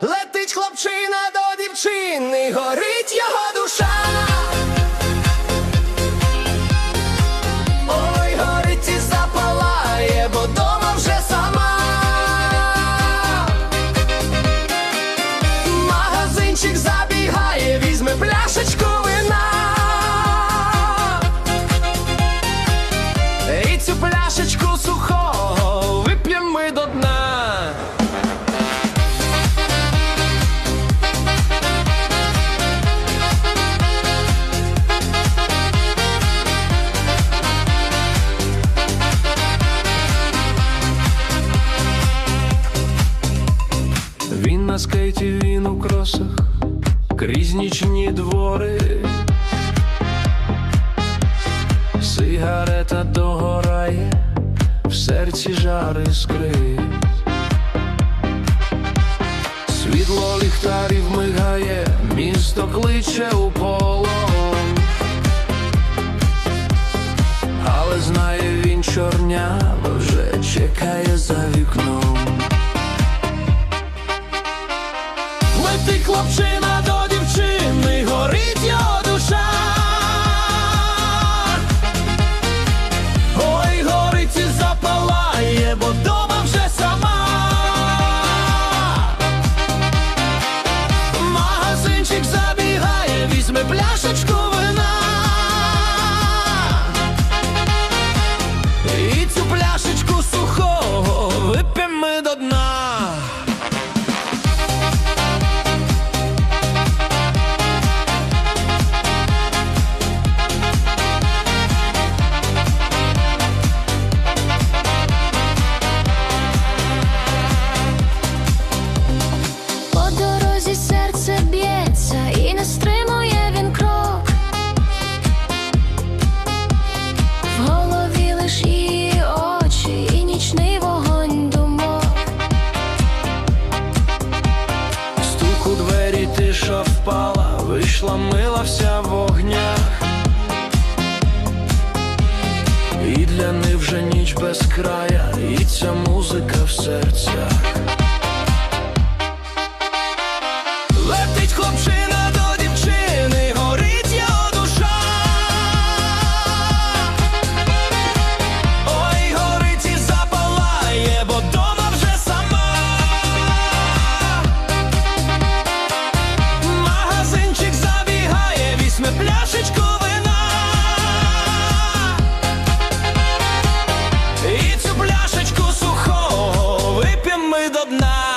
Летить хлопчина до дівчини, горить його душа. Ой, горить і запалає, бо дома вже сама. Магазинчик забігає, візьме пляшечку вина. І цю пляшечку сухого скейті, він у кросах, крізь нічні двори. Сигарета догорає, в серці жар іскри. Світло ліхтарів мигає, місто кличе у хлопчина до дівчини, горить його душа. Ой, горить і запалає, бо дома вже сама. Магазинчик забігає, візьме пляшечку вийшла мила вся в огнях. І для них вже ніч без края, і ця музика в серцях. ми до дна.